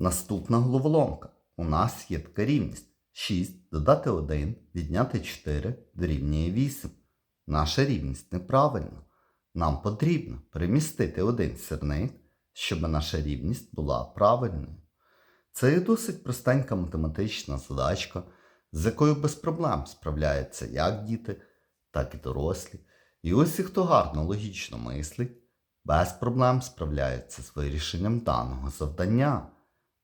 Наступна головоломка. У нас є така рівність. 6 додати 1, відняти 4 дорівнює 8. Наша рівність неправильна. Нам потрібно перемістити один сірник, щоб наша рівність була правильною. Це є досить простенька математична задачка, з якою без проблем справляються як діти, так і дорослі. І ось і хто гарно логічно мислить, без проблем справляється з вирішенням даного завдання.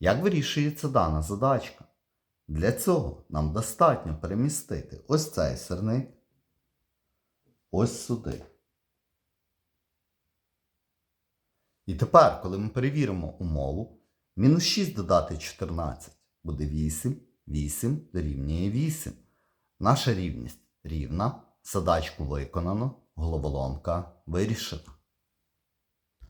Як вирішується дана задачка? Для цього нам достатньо перемістити ось цей сирник ось сюди. І тепер, коли ми перевіримо умову, мінус 6 додати 14 буде 8, 8 дорівнює 8. Наша рівність рівна, задачку виконано, головоломка вирішена.